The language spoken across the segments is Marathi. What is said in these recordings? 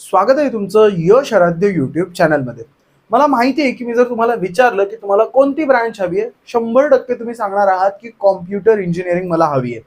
स्वागत आहे तुमचं यश आराध्य युट्यूब चॅनलमध्ये मला माहिती आहे की मी जर तुम्हाला विचारलं की तुम्हाला कोणती ब्रँच हवी आहे शंभर टक्के तुम्ही सांगणार आहात की कॉम्प्युटर इंजिनिअरिंग मला हवी आहे.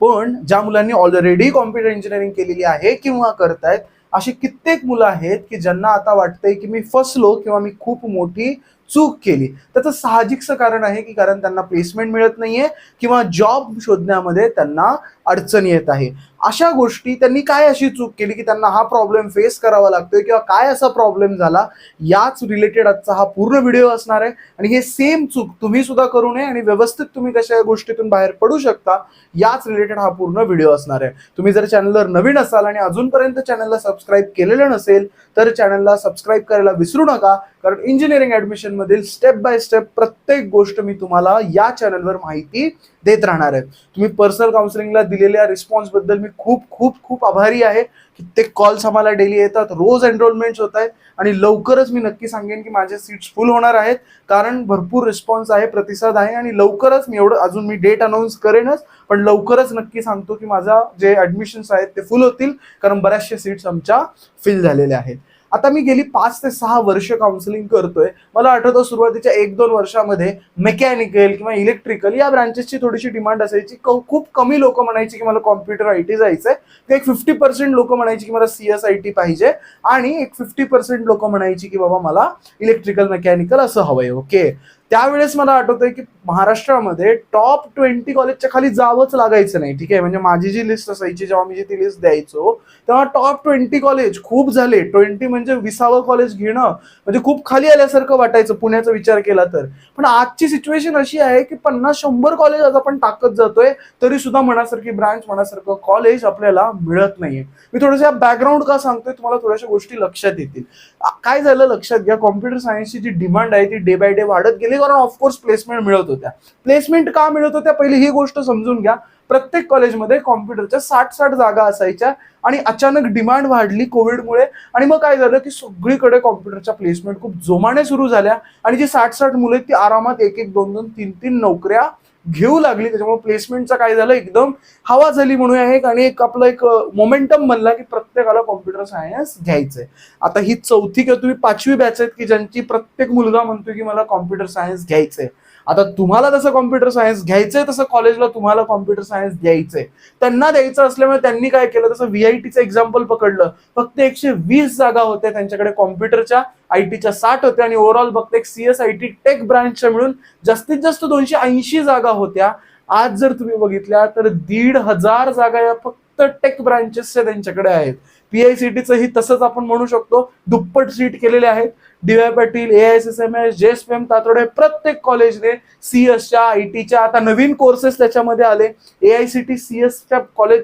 पण ज्या मुलांनी ऑलरेडी कॉम्प्युटर इंजिनिअरिंग केलेली आहे किंवा करतायत अशी कित्येक मुलं आहेत की ज्यांना आता वाटतंय की मी फसलो किंवा मी खूप मोठी चूक केली. त्याचं साहजिकचं कारण आहे की कारण त्यांना प्लेसमेंट मिळत नाहीये किंवा जॉब शोधण्यामध्ये त्यांना अडचण येत आहे. अशा गोष्टी त्यांनी काय अशी चूक केली की त्यांना हा प्रॉब्लेम फेस करावा लागतोय किंवा काय असा प्रॉब्लेम झाला याच रिलेटेड आजचा हा पूर्ण व्हिडिओ असणार आहे. आणि हे सेम चूक तुम्ही सुद्धा करू नये आणि व्यवस्थित तुम्ही कशा गोष्टीतून बाहेर पडू शकता याच रिलेटेड हा पूर्ण व्हिडिओ असणार आहे. तुम्ही जर चॅनलवर नवीन असाल आणि अजूनपर्यंत चॅनलला सबस्क्राईब केलेलं नसेल तर चॅनलला सबस्क्राईब करायला विसरू नका. कारण इंजिनिअरिंग ऍडमिशन मधील स्टेप बाय स्टेप प्रत्येक गोष्ट मी तुम्हाला या चॅनलवर माहिती देत राहणार आहे. तुम्ही पर्सनल काउन्सिलिंगला दिलेल्या रिस्पॉन्सबद्दल मी खूप खूप खूप आभारी आहे कित्येक कॉल्स आम्हाला डेली येतात. रोज एनरोलमेंट होत आहेत आणि लवकरच मी नक्की सांगेन की माझे सीट्स फुल होणार आहेत. कारण भरपूर रिस्पॉन्स आहे प्रतिसाद आहे आणि लवकरच मी एवढं अजून मी डेट अनाऊन्स करेनच पण लवकरच नक्की सांगतो की माझा जे ऍडमिशन्स आहेत ते फुल होतील. कारण बऱ्याचशा सीट्स आमच्या फिल झालेल्या आहेत. आता मी गेली पाच ते सहा वर्ष काउन्सिलिंग करतोय. मला आठवतं सुरुवातीच्या एक दोन वर्षामध्ये मेकॅनिकल किंवा इलेक्ट्रिकल या ब्रांचेसची थोडीशी डिमांड असायची. क- खूप कमी लोक म्हणायची की मला कॉम्प्युटर आय टी जायचंय. ते एक फिफ्टी पर्सेंट लोक म्हणायची की मला सी एस आय टी पाहिजे. आणि एक फिफ्टी पर्सेंट लोक म्हणायची की बाबा मला इलेक्ट्रिकल मेकॅनिकल असं हवंय. ओके त्यावेळेस मला आठवतंय की महाराष्ट्रामध्ये टॉप ट्वेंटी कॉलेजच्या खाली जावंच लागायचं नाही ठीक आहे? म्हणजे माझी जी लिस्ट असायची जेव्हा मी जी ती लिस्ट द्यायचो तेव्हा टॉप ट्वेंटी कॉलेज खूप झाले. ट्वेंटी म्हणजे विसावं कॉलेज घेणं म्हणजे खूप खाली आल्यासारखं वाटायचं पुण्याचा विचार केला तर. पण आजची सिच्युएशन अशी आहे की पन्नास शंभर कॉलेज आज आपण टाकत जातोय तरी सुद्धा मनासारखी ब्रांच मनासारखं कॉलेज आपल्याला मिळत नाहीये. मी थोडंसं बॅकग्राऊंड का सांगतोय तुम्हाला थोड्याशा गोष्टी लक्षात येतील. काय झालं लक्षात? घ्या कॉम्प्युटर सायन्सची जी डिमांड आहे ती डे बाय डे वाढत गेली कारण ऑफकोर्स प्लेसमेंट मिळत होत्या. प्लेसमेंट का मिळत होत्या? पहिली ही गोष्ट समजून घ्या. प्रत्येक कॉलेजमध्ये कॉम्प्युटरच्या साठ साठ जागा असायच्या आणि अचानक डिमांड वाढली कोविडमुळे आणि मग काय झालं की सगळीकडे कॉम्प्युटरच्या प्लेसमेंट खूप जोमाने सुरू झाल्या. आणि जी साठ साठ मुलं आहेत ती आरामात एक एक दोन दोन तीन तीन नोकऱ्या घेऊ लागली. त्याच्यामुळे प्लेसमेंटचं काय झालं? एकदम हवा झाली म्हणूया एक आणि एक आपलं एक मोमेंटम बनला की प्रत्येकाला कॉम्प्युटर सायन्स घ्यायचंय. आता ही चौथी किंवा तुम्ही पाचवी बॅच आहेत की ज्यांची प्रत्येक मुलगा म्हणतोय की मला कॉम्प्युटर सायन्स घ्यायचंय. आता तुम्हाला तसं कॉम्प्युटर सायन्स घ्यायचंय तसं कॉलेजला तुम्हाला कॉम्प्युटर सायन्स द्यायचंय. त्यांना द्यायचं असल्यामुळे त्यांनी काय केलं? तसं व्हीआयटीचं एक्झाम्पल पकडलं. फक्त एकशे वीस जागा होत्या त्यांच्याकडे कॉम्प्युटरच्या आय टीच्या साठ होत्या आणि ओव्हरऑल फक्त एक सीएस आय टी टेक ब्रांचच्या मिळून जास्तीत जास्त दोनशे ऐंशी जागा होत्या. आज जर तुम्ही बघितल्या तर दीड हजार जागा या फक्त टेक ब्रांचेस त्यांच्याकडे आहेत. पीआयसीटीचंही तसंच आपण म्हणू शकतो. दुप्पट सीट केलेले आहेत. DY Patil A S S M S J S P M Tatode प्रत्येक कॉलेजने सी एसच्या आय टीच्या आता नवीन कोर्सेस त्याच्यामध्ये आले. A I C T C एसच्या कॉलेज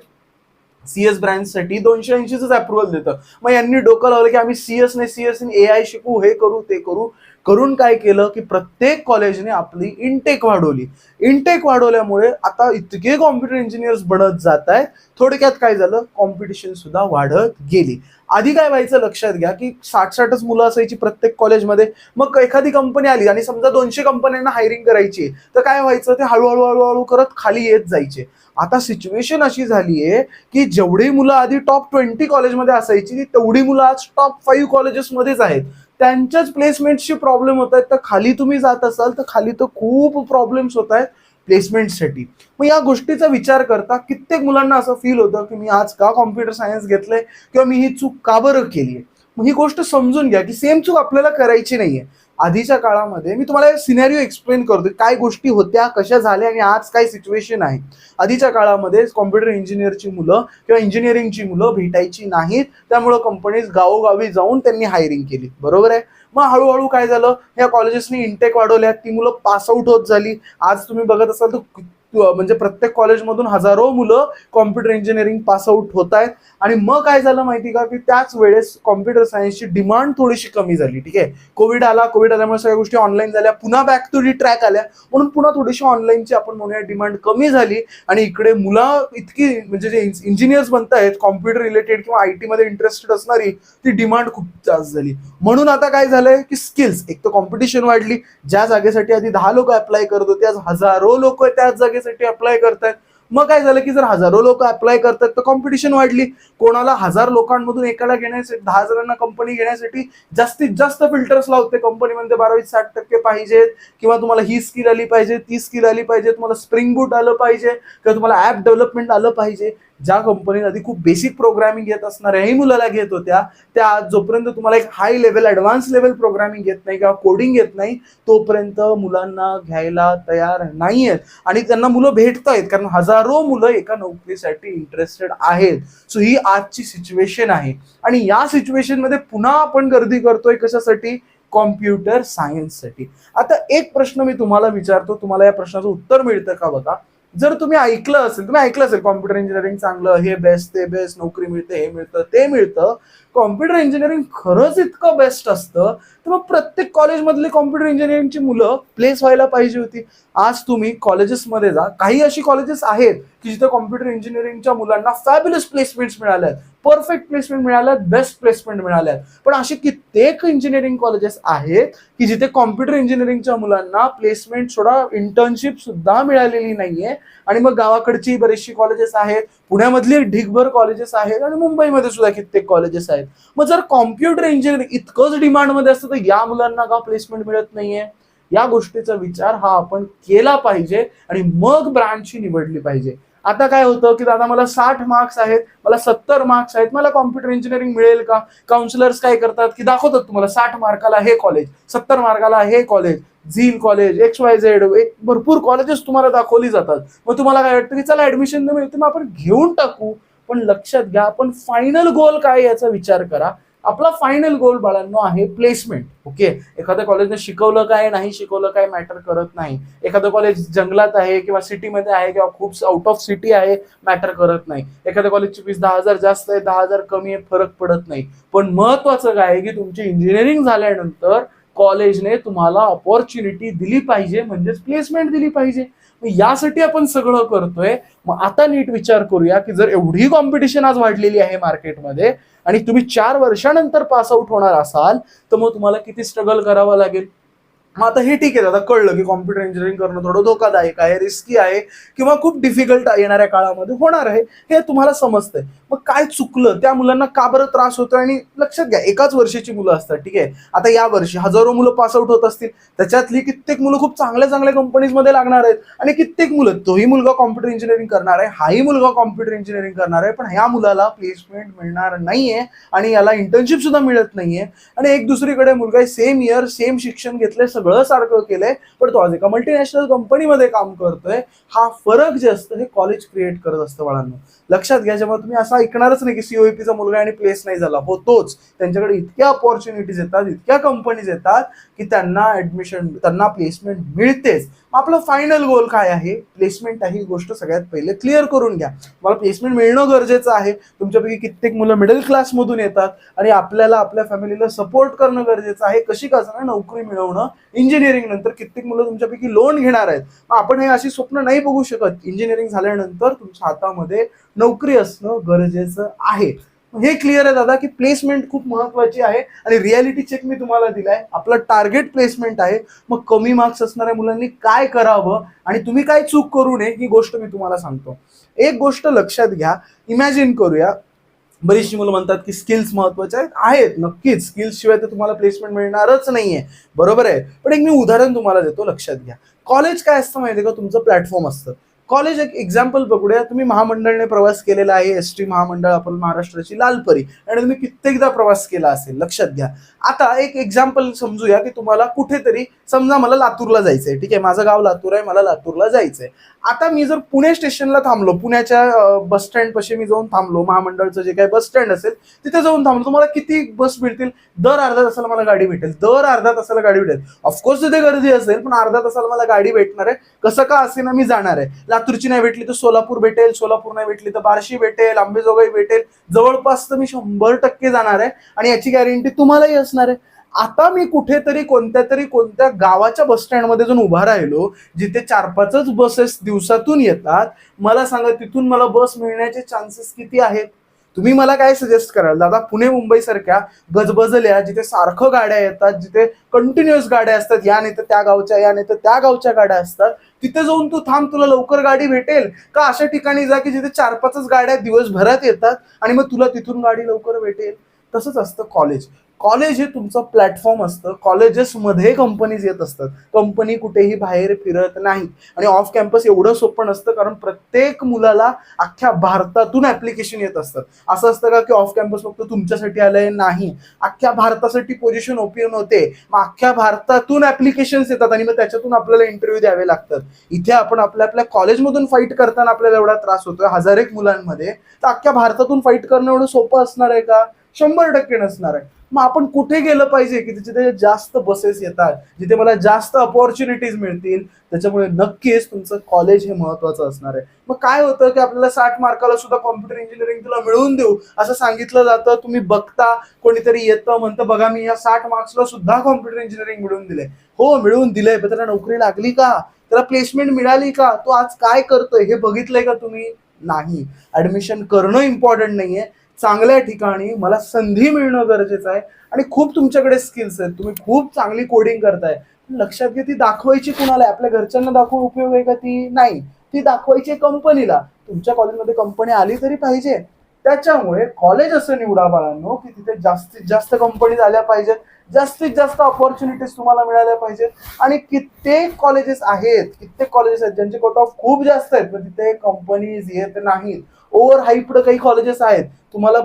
सी एस ब्रँचसाठी दोनशे ऐंशीच अप्रुव्हल देतं. मग यांनी डोकं लावलं की आम्ही सी एस ने सी एस ए आय शिकू हे करू ते करू. करून काय केलं की प्रत्येक कॉलेजने आपली इनटेक वाढवली. इनटेक वाढवल्यामुळे आता इतके कॉम्प्युटर इंजिनियर्स बनत जात आहेत थोडक्यात काय झालं? कॉम्पिटिशन सुद्धा वाढत गेली. आधी काय व्हायचं लक्षात घ्या की साठ साठच मुलं असायची प्रत्येक कॉलेजमध्ये मग एखादी कंपनी आली आणि समजा दोनशे कंपन्यांना हायरिंग करायची तर काय व्हायचं? ते हळूहळू हळूहळू करत खाली येत जायचे. आता सिच्युएशन अशी झाली आहे की जेवढी मुलं आधी टॉप ट्वेंटी कॉलेजमध्ये असायची ती तेवढी मुलं आज टॉप फाईव्ह कॉलेजेसमध्येच आहेत. त्यांच्याच प्लेसमेंटशी प्रॉब्लेम होत आहेत तर खाली तुम्ही जात असाल तर खाली तर खूप प्रॉब्लेम्स होत आहेत. प्लेसमेंटसाठी मग या गोष्टीचा विचार करता कित्येक मुलांना असं फील होतं की मी आज का कॉम्प्युटर सायन्स घेतलंय किंवा मी ही चूक का बरं केली मग ही गोष्ट समजून घ्या की सेम चूक आपल्याला करायची नाहीये. आधीच्या काळामध्ये मी तुम्हाला सिनेरिओ एक्सप्लेन करतो काय गोष्टी होत्या कशा झाल्या आणि आज काय सिच्युएशन आहे? आधीच्या काळामध्ये कॉम्प्युटर इंजिनियरची मुलं किंवा इंजिनिअरिंगची मुलं भेटायची नाहीत. त्यामुळं कंपनीज गावोगावी जाऊन त्यांनी हायरिंग केली. बरोबर आहे? मग हळूहळू काय झालं? या कॉलेजेसनी इंटेक वाढवल्या ती मुलं पास आउट होत झाली. आज तुम्ही बघत असाल तर म्हणजे प्रत्येक कॉलेजमधून हजारो मुलं कॉम्प्युटर इंजिनिअरिंग पास आउट होत आहेत आणि मग काय झालं माहिती का? की त्याच वेळेस कॉम्प्युटर सायन्सची डिमांड थोडीशी कमी झाली ठीक आहे? कोविड आला कोविड आल्यामुळे सगळ्या गोष्टी ऑनलाईन झाल्या पुन्हा बॅक टू दी ट्रॅक आल्या. म्हणून पुन्हा थोडीशी ऑनलाईनची आपण म्हणूया डिमांड कमी झाली. आणि इकडे मुलं इतकी म्हणजे जे इंजिनियर्स बनत आहेत कॉम्प्युटर रिलेटेड किंवा आयमध्ये इंटरेस्टेड असणारी ती डिमांड खूप जास्त झाली. म्हणून आता काय झालंय की स्किल्स एक तर कॉम्पिटिशन वाढली. ज्या जागेसाठी आधी दहा लोक अप्लाय करत होते आज हजारो लोक त्याच जागेसाठी अप्लाय करतायत. मग काय झालं की जर हजारो लोक अप्लाय करतात तर कॉम्पिटिशन वाढली. कोणाला हजार लोकांमधून एकाला घेण्यासाठी दहा जणांना कंपनी घेण्यासाठी जास्तीत जास्त फिल्टर्स लावते. कंपनीमध्ये बारावी साठ टक्के पाहिजेत किंवा तुम्हाला ही स्किल आली पाहिजे ती स्किल आली पाहिजे. तुम्हाला स्प्रिंग बूट आलं पाहिजे. किंवा तुम्हाला ऍप डेव्हलपमेंट आलं पाहिजे. ज्या कंपनीत आधी खूप बेसिक प्रोग्रामिंग घेत असणाऱ्याही मुलाला घेत होत्या त्या आज जोपर्यंत तुम्हाला एक high level advance level programming येत नाही किंवा कोडिंग येत नाही तोपर्यंत मुलांना घ्यायला तयार नाही आहेत आणि त्यांना मुलं भेटत आहेत कारण हजारो मुलं एका नोकरीसाठी इंटरेस्टेड आहेत. सो ही आजची सिच्युएशन आहे. आणि या सिच्युएशनमध्ये पुन्हा आपण गर्दी करतोय कशासाठी? कॉम्प्युटर सायन्ससाठी आता एक प्रश्न मी तुम्हाला विचारतो तुम्हाला या प्रश्नाचं उत्तर मिळतं का बघा? जर तुम्ही ऐकलं असेल तुम्ही ऐकलं असेल कॉम्प्युटर इंजिनिअरिंग चांगलं हे बेस्ट ते बेस्ट नोकरी मिळते हे मिळतं ते मिळतं कॉम्प्युटर इंजिनिअरिंग खरंच इतकं बेस्ट असतं तर मग प्रत्येक कॉलेजमधली कॉम्प्युटर इंजिनिअरिंगची मुलं प्लेस व्हायला पाहिजे होती. आज तुम्ही कॉलेजेसमध्ये जा काही अशी कॉलेजेस आहेत की जिथे कॉम्प्युटर इंजिनिअरिंगच्या मुलांना फॅब्युलस प्लेसमेंट्स मिळाल्या आहेत. परफेक्ट प्लेसमेंट मिळाल्यात बेस्ट प्लेसमेंट मिळाल्यात पण अशी कित्येक इंजिनिअरिंग कॉलेजेस आहेत की जिथे कॉम्प्युटर इंजिनिअरिंगच्या मुलांना प्लेसमेंट सोडा इंटर्नशिप सुद्धा मिळालेली नाहीये. आणि मग गावाकडची बरीचशी कॉलेजेस आहेत पुण्यामधली ढिगभर कॉलेजेस आहेत आणि मुंबईमध्ये सुद्धा कित्येक कॉलेजेस आहेत. मग जर कॉम्प्युटर इंजिनिअरिंग इतकंच डिमांडमध्ये असतं तर या मुलांना का प्लेसमेंट मिळत नाहीये? या गोष्टीचा विचार हा आपण केला पाहिजे आणि मग ब्रांचची निवडली पाहिजे. आता काय होतं की दादा मला साठ मार्क्स आहेत मला सत्तर मार्क्स आहेत मला कॉम्प्युटर इंजिनिअरिंग मिळेल का? काउन्सिलर्स काय करतात की दाखवतात तुम्हाला साठ मार्काला हे कॉलेज सत्तर मार्काला हे college Zeal college X Y Z भरपूर कॉलेजेस तुम्हाला दाखवली जातात. मग तुम्हाला काय वाटतं की चला ऍडमिशन मिळते मग आपण घेऊन टाकू. पण लक्षात घ्या आपण फायनल गोल काय याचा विचार करा. आपला फायनल गोल बाळांनो आहे प्लेसमेंट ओके एखाद्या कॉलेजने शिकवलं काय नाही शिकवलं काय मॅटर करत नाही. एखादं कॉलेज जंगलात आहे किंवा सिटीमध्ये आहे किंवा खूप आउट ऑफ सिटी आहे मॅटर करत नाही. एखाद्या कॉलेजची फीस दहा हजार जास्त आहे दहा हजार कमी आहे फरक पडत नाही. पण महत्वाचं काय आहे की तुमची इंजिनिअरिंग झाल्यानंतर कॉलेजने तुम्हाला ऑपॉर्च्युनिटी दिली पाहिजे म्हणजेच प्लेसमेंट दिली पाहिजे. यासाठी आपण सगळं करतोय. मग आता नीट विचार करूया की जर एवढी कॉम्पिटिशन आज वाढलेली आहे मार्केटमध्ये आणि तुम्ही चार वर्षानंतर पास आउट होणार असाल तर मग तुम्हाला किती स्ट्रगल करावं लागेल? मग आता हे ठीक आहे आता कळलं की कॉम्प्युटर इंजिनिअरिंग करणं थोडं धोकादायक आहे रिस्की आहे किंवा खूप डिफिकल्ट येणाऱ्या काळामध्ये होणार आहे हे तुम्हाला समजतंय. मग काय चुकलं? त्या मुलांना का बरं त्रास होतोय? आणि लक्षात घ्या एकाच वर्षाची मुलं असतात ठीक आहे? आता या वर्षी हजारो मुलं पास आउट होत असतील. त्याच्यातली कित्येक मुलं खूप चांगल्या चांगल्या कंपनीजमध्ये लागणार आहेत. आणि कित्येक मुलं तोही मुलगा कॉम्प्युटर इंजिनिअरिंग करणार आहे हाही मुलगा कॉम्प्युटर इंजिनिअरिंग करणार आहे पण ह्या मुलाला प्लेसमेंट मिळणार नाहीये आणि याला इंटर्नशिप सुद्धा मिळत नाहीये. आणि एक दुसरीकडे मुलगा सेम इयर सेम शिक्षण घेतलंय सगळं सारखं केलंय पण तो आज एका मल्टीनॅशनल कंपनीमध्ये काम करतोय. हा फरक जे असतं हे कॉलेज क्रिएट करत असतं बाळांना. लक्षात घ्या जेव्हा तुम्ही असं ऐकणारच नाही की सीओईपीचा मुलगा आणि प्लेस नाही झाला. होतोच. त्यांच्याकडे इतक्या ऑपॉर्च्युनिटीज येतात इतक्या कंपनीज येतात की त्यांना ऍडमिशन त्यांना प्लेसमेंट मिळतेच. आपलं फायनल गोल काय आहे? प्लेसमेंट आहे ही गोष्ट सगळ्यात पहिले क्लिअर करून घ्या. मला प्लेसमेंट मिळणं गरजेचं आहे. तुमच्यापैकी कित्येक मुलं मिडल क्लासमधून येतात आणि आपल्याला आपल्या फॅमिलीला सपोर्ट करणं गरजेचं आहे. कशी का नोकरी मिळवणं इंजिनिअरिंग नंतर कित्येक मुलं तुमच्यापैकी लोन घेणार आहेत. आपण हे अशी स्वप्न नाही बघू शकत. इंजिनिअरिंग झाल्यानंतर तुमच्या हातामध्ये नोकरी असणं गरजेचं आहे. हे क्लिअर आहे दादा की प्लेसमेंट खूप महत्वाची आहे आणि रियालिटी चेक मी तुम्हाला दिलाय. आपलं टार्गेट प्लेसमेंट आहे. मग कमी मार्क्स असणाऱ्या मुलांनी काय करावं आणि तुम्ही काय चूक करू नये ही गोष्ट मी तुम्हाला सांगतो. एक गोष्ट लक्षात घ्या. इमॅजिन करूया. बरीचशी मुलं म्हणतात की स्किल्स महत्त्वाचे आहेत. आहेत नक्कीच. स्किल्स शिवाय तर तुम्हाला प्लेसमेंट मिळणारच नाहीये. बरोबर आहे. पण एक मी उदाहरण तुम्हाला देतो लक्षात घ्या. कॉलेज काय असतं माहिती का? तुमचं प्लॅटफॉर्म असतं. कॉलेज एक एक्झाम्पल बघूया तुम्ही महामंडळने प्रवास केलेला आहे एस टी महामंडळ आपण महाराष्ट्राची लालपरी. आणि तुम्ही कित्येकदा प्रवास केला असेल लक्षात घ्या. आता एक एक्झाम्पल समजूया की तुम्हाला कुठेतरी समजा मला लातूरला जायचंय. ठीक आहे माझं गाव लातूर आहे मला लातूरला जायचंय. आता मी जर पुणे स्टेशनला थांबलो पुण्याच्या बस स्टँड पाशी मी जाऊन थांबलो महामंडळचं जे काही बस स्टँड असेल तिथे जाऊन थांबलो. तुम्हाला किती बस मिळतील? दर अर्धा तासाला मला गाडी भेटेल. दर अर्धा तासाला गाडी भेटेल. ऑफकोर्स तिथे गर्दी असेल पण अर्धा तासाला मला गाडी भेटणार आहे. कसं का असे ना मी जाणार आहे. लातूरची नाही भेटली तर सोलापूर भेटेल सोलापूर नाही भेटली तर बार्शी भेटेल आंबेजोगाई भेटेल. जवळपास तर मी शंभर टक्के जाणार आहे आणि याची गॅरंटी तुम्हालाही असणार आहे. आता मी कुठेतरी कोणत्या तरी कोणत्या गावाच्या बसस्टँडमध्ये जाऊन उभा राहिलो जिथे चार पाचच बसेस दिवसातून येतात. मला सांगा तिथून मला बस मिळण्याचे चान्सेस किती आहेत? तुम्ही मला काय सजेस्ट कराल? दादा पुणे मुंबई सारख्या गजबजल्या जिथे सारखं गाड्या येतात जिथे कंटिन्युअस गाड्या असतात या नाही तर त्या गावच्या या नाही तर त्या गावच्या गाड्या असतात तिथे जाऊन तू थांब तुला लवकर गाडी भेटेल. का अशा ठिकाणी जा की जिथे चार पाचच गाड्या दिवसभरात येतात आणि मग तुला तिथून गाडी लवकर भेटेल? तसंच असतं कॉलेज कॉलेज हे तुमचं प्लॅटफॉर्म असतं. कॉलेजेसमध्ये कंपनीज येत असतात. कंपनी कुठेही बाहेर फिरत नाही. आणि ऑफ कॅम्पस एवढं सोपं नसतं कारण प्रत्येक मुलाला अख्ख्या भारतातून ऍप्लिकेशन येत असतात. असं असतं का की ऑफ कॅम्पस फक्त तुमच्यासाठी आलंय? नाही. अख्ख्या भारतासाठी पोझिशन ओपन होते. मग अख्ख्या भारतातून ऍप्लिकेशन्स येतात आणि मग त्याच्यातून आपल्याला इंटरव्ह्यू द्यावे लागतात. इथे आपण आपल्या आपल्या कॉलेजमधून फाईट करताना आपल्याला एवढा त्रास होतोय. हजार एक मुलांमध्ये. तर अख्ख्या भारतातून फाईट करणं एवढं सोपं असणार आहे का? शंभर टक्के नसणार आहे. मग आपण कुठे गेलं पाहिजे की जिथे जास्त बसेस येतात जिथे मला जास्त अपॉर्च्युनिटीज मिळतील त्याच्यामुळे नक्कीच तुमचं कॉलेज हे महत्वाचं असणार आहे. मग काय होतं की आपल्याला साठ मार्काला सुद्धा कॉम्प्युटर इंजिनिअरिंग तुला मिळवून देऊ असं सांगितलं जातं तुम्ही बघता कोणीतरी येतं म्हणतं बघा मी या साठ मार्क्सला सुद्धा कॉम्प्युटर इंजिनिअरिंग मिळवून दिले हो मिळवून दिलंय पण त्याला नोकरी लागली का? त्याला प्लेसमेंट मिळाली का? तो आज काय करतोय? हे बघितलंय का तुम्ही? नाही. ऍडमिशन करणं इम्पॉर्टंट नाहीये. चांगल्या ठिकाणी मला संधी मिळणं गरजेचं आहे आणि खूप तुमच्याकडे स्किल्स आहेत. तुम्ही खूप चांगली कोडिंग करताय. लक्षात घे ती दाखवायची कुणाला आहे? आपल्या घरच्यांना दाखवून उपयोग आहे का ती? नाही. ती दाखवायची आहे कंपनीला. तुमच्या कॉलेजमध्ये कंपनी आली तरी पाहिजे. त्याच्यामुळे कॉलेज असं निवडा बाळांनो की तिथे जास्तीत जास्त कंपनीज आल्या पाहिजेत जास्तीत जास्त ऑपॉर्च्युनिटीज तुम्हाला मिळाल्या पाहिजेत. आणि कित्येक कॉलेजेस आहेत कित्येक कॉलेजेस आहेत ज्यांचे कट ऑफ खूप जास्त आहेत पण तिथे कंपनीज येत नाहीत. ओव्हर हाईप्ड काही कॉलेजेस आहेत. तुम्हाला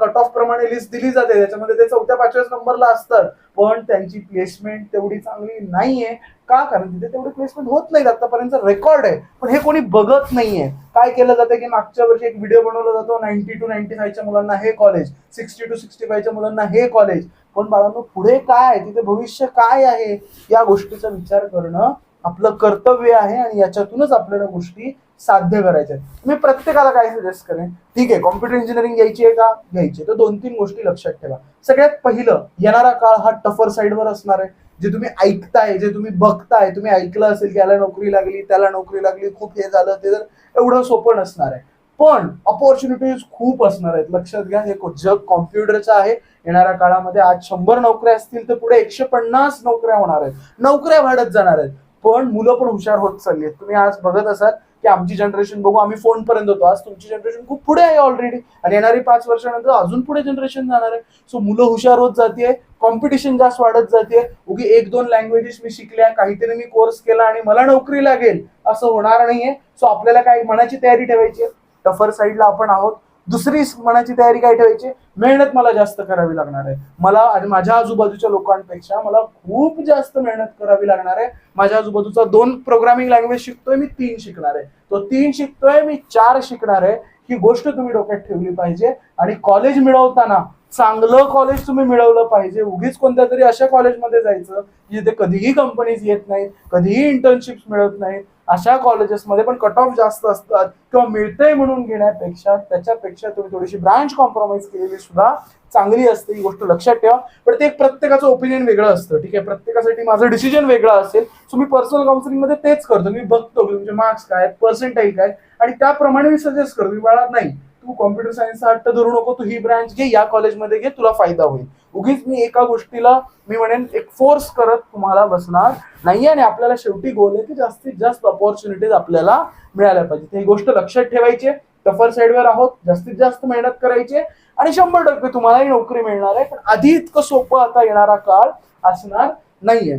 कट ऑफ प्रमाणे लिस्ट दिली जाते. त्याच्यामध्ये ते चौथ्या पाचव्याच नंबरला असतात. पण त्यांची प्लेसमेंट तेवढी चांगली नाहीये. का? कारण तिथे तेवढे प्लेसमेंट होत नाही आतापर्यंत रेकॉर्ड आहे. पण हे कोणी बघत नाहीये. काय केलं जातं की मागच्या वर्षी एक व्हिडिओ बनवला जातो नाईन्टी टू नाईन्टी फायच्या मुलांना हे कॉलेज सिक्स्टी टू सिक्स्टी फायच्या मुलांना हे कॉलेज पण बाळांनो पुढे काय? आहे तिथे भविष्य काय आहे? या गोष्टीचा विचार करणं आपलं कर्तव्य आहे आणि याच्यातूनच आपल्याला गोष्टी साध्य करायच्या आहेत. मी प्रत्येकाला काय सजेस्ट करेन? ठीक आहे कॉम्प्युटर इंजिनिअरिंग घ्यायची आहे का? घ्यायची आहे. तर दोन तीन गोष्टी लक्षात ठेवा. सगळ्यात पहिलं येणारा काळ हा टफर साईडवर असणार आहे. जे तुम्ही ऐकताय जे तुम्ही बघताय तुम्ही ऐकलं असेल की याला नोकरी लागली त्याला नोकरी लागली खूप हे झालं ते तर एवढं सोपं नसणार आहे. पण ऑपॉर्च्युनिटीज खूप असणार आहेत. लक्षात घ्या हे जग कॉम्प्युटरचं आहे. येणाऱ्या काळामध्ये आज शंभर नोकऱ्या असतील तर पुढे एकशे पन्नास नोकऱ्या होणार आहेत. नोकऱ्या वाढत जाणार आहेत. पण मुलं पण हुशार होत चालली आहेत. तुम्ही आज बघत असाल की आमची जनरेशन बघू आम्ही फोन पर्यंत होतो. आज तुमची जनरेशन खूप पुढे आहे ऑलरेडी आणि येणारी पाच वर्षानंतर अजून पुढे जनरेशन जाणार आहे. सो मुलं हुशार होत जाते कॉम्पिटिशन जास्त वाढत जाते उगी एक दोन लँग्वेजेस मी शिकल्या काहीतरी मी कोर्स केला आणि मला नोकरी लागेल असं होणार नाहीये. सो आपल्याला काय मनाची तयारी ठेवायची आहे? टफर साईडला आपण आहोत. दुसरी मनाची तयारी काय ठेवायची? मेहनत मला जास्त करावी लागणार आहे. मला आणि माझ्या आजूबाजूच्या लोकांपेक्षा मला खूप जास्त मेहनत करावी लागणार आहे. माझ्या आजूबाजूचा दोन प्रोग्रामिंग लँग्वेज शिकतोय मी तीन शिकणार आहे. तो तीन शिकतोय मी चार शिकणार आहे. ही गोष्ट तुम्ही डोक्यात ठेवली पाहिजे. आणि कॉलेज मिळवताना चांगलं कॉलेज तुम्ही मिळवलं पाहिजे. उगीच कोणत्या तरी अशा कॉलेजमध्ये जायचं जिथे कधीही कंपनीज येत नाहीत कधीही इंटर्नशिप्स मिळत नाहीत. अशा कॉलेजेसमध्ये पण कट ऑफ जास्त असतात किंवा मिळतंय म्हणून घेण्यापेक्षा त्याच्यापेक्षा तुम्ही थोडीशी ब्रांच कॉम्प्रोमाइज केलेली सुद्धा चांगली असते ही गोष्ट लक्षात ठेवा. पण ते एक प्रत्येकाचं ओपिनियन वेगळं असतं ठीक आहे? प्रत्येकासाठी माझं डिसिजन वेगळं असेल सो मी पर्सनल काउन्सिलिंगमध्ये तेच करतो. मी बघतो की तुमचे मार्क्स काय पर्सेंटाईल काय आणि त्याप्रमाणे मी सजेस्ट करतो की बाळा नाही. तू कॉम्प्युटर सायन्सचा हट्ट धरू नको तू ही ब्रांच घे या कॉलेजमध्ये घे तुला फायदा होईल. उगीच मी एका गोष्टीला मी म्हणेन एक फोर्स करत तुम्हाला बसणार नाही आणि आपल्याला शेवटी गोल आहे की जास्तीत जास्त ऑपॉर्च्युनिटीज आपल्याला मिळाल्या पाहिजे ही गोष्ट लक्षात ठेवायची टफर साईडवर आहोत जास्तीत जास्त मेहनत करायची आणि शंभर टक्के तुम्हालाही नोकरी मिळणार आहे. पण आधी इतकं सोपं आता येणारा काळ असणार नाहीये.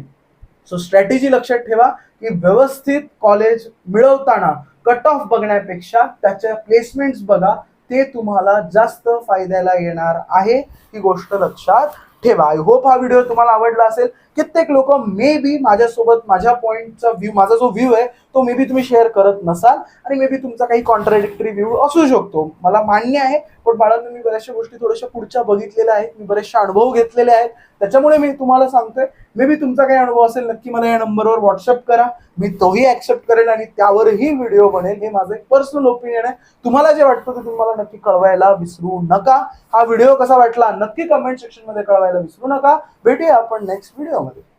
सो स्ट्रॅटेजी लक्षात ठेवा की व्यवस्थित कॉलेज मिळवताना कट ऑफ बघण्यापेक्षा त्याच्या प्लेसमेंट्स बघा ते तुम्हाला जास्त फायद्याला येणार आहे. ही गोष्ट लक्षात ठेवा. आय होप हा व्हिडिओ तुम्हाला आवडला असेल. कित्येक लोक मे बी माझ्यासोबत माझ्या पॉईंटचा व्ह्यू माझा जो व्ह्यू आहे तो मे बी तुम्ही शेअर करत नसाल आणि मे बी तुमचा काही कॉन्ट्राडिक्टरी व्ह्यू असू शकतो. मला मान्य आहे पण बाळांनो मी बऱ्याचशा गोष्टी थोड्याशा पुढच्या बघितलेल्या आहेत. मी बरेचशा अनुभव घेतलेले आहेत. त्याच्यामुळे मी तुम्हाला सांगतोय मे बी तुमचा काही अनुभव असेल नक्की मला या नंबरवर व्हॉट्सअप करा. मी तोही ऍक्सेप्ट करेल आणि त्यावरही व्हिडिओ बनेल. हे माझं एक पर्सनल ओपिनियन आहे. तुम्हाला जे वाटतं ते तुम्हाला नक्की कळवायला विसरू नका. हा व्हिडिओ कसा वाटला नक्की कमेंट सेक्शनमध्ये कळवायला विसरू नका. भेटूया आपण नेक्स्ट व्हिडिओमध्ये